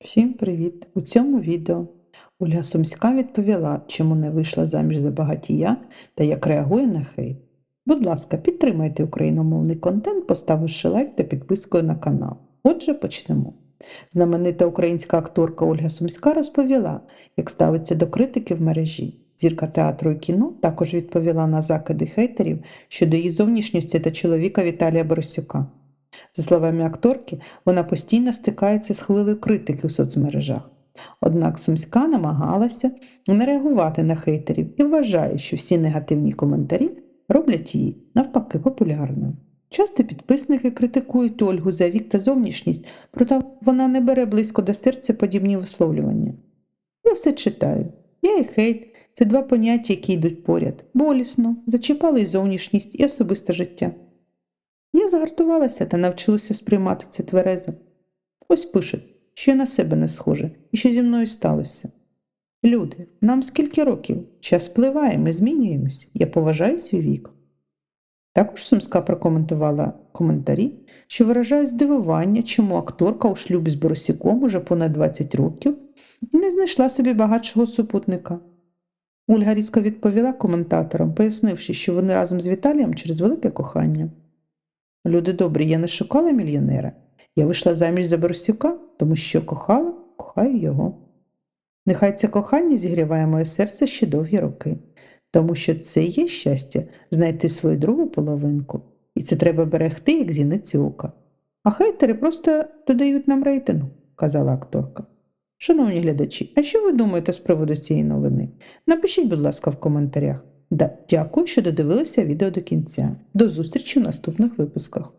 Всім привіт! У цьому відео Ольга Сумська відповіла, чому не вийшла заміж за багатія та як реагує на хейт. Будь ласка, підтримайте україномовний контент, поставивши лайк та підпискою на канал. Отже, почнемо. Знаменита українська акторка Ольга Сумська розповіла, як ставиться до критики в мережі. Зірка театру і кіно також відповіла на закиди хейтерів щодо її зовнішньості та чоловіка Віталія Борисюка. За словами акторки, вона постійно стикається з хвилею критики у соцмережах. Однак Сумська намагалася не реагувати на хейтерів і вважає, що всі негативні коментарі роблять її навпаки популярною. Часто підписники критикують Ольгу за вік та зовнішність, проте вона не бере близько до серця подібні висловлювання. Я все читаю. Я і хейт це два поняття, які йдуть поряд. Болісно, зачіпали і зовнішність, і особисте життя. Я загартувалася та навчилася сприймати це тверезо. Ось пишуть, що я на себе не схожа і що зі мною сталося. Люди, нам скільки років? Час впливає, ми змінюємось. Я поважаю свій вік. Також Сумська прокоментувала коментарі, що виражають здивування, чому акторка у шлюбі з Боросіком уже понад 20 років і не знайшла собі багатшого супутника. Ольга різко відповіла коментаторам, пояснивши, що вони разом з Віталієм через велике кохання. Люди добрі, я не шукала мільйонера. Я вийшла заміж за Борисюка, тому що кохала, кохаю його. Нехай це кохання зігріває моє серце ще довгі роки, тому що це є щастя знайти свою другу половинку, і це треба берегти, як зіниці ока. А хейтери просто додають нам рейтингу, казала акторка. Шановні глядачі, а що ви думаєте з приводу цієї новини? Напишіть, будь ласка, в коментарях. Да, дякую, що додивилися відео до кінця. До зустрічі в наступних випусках.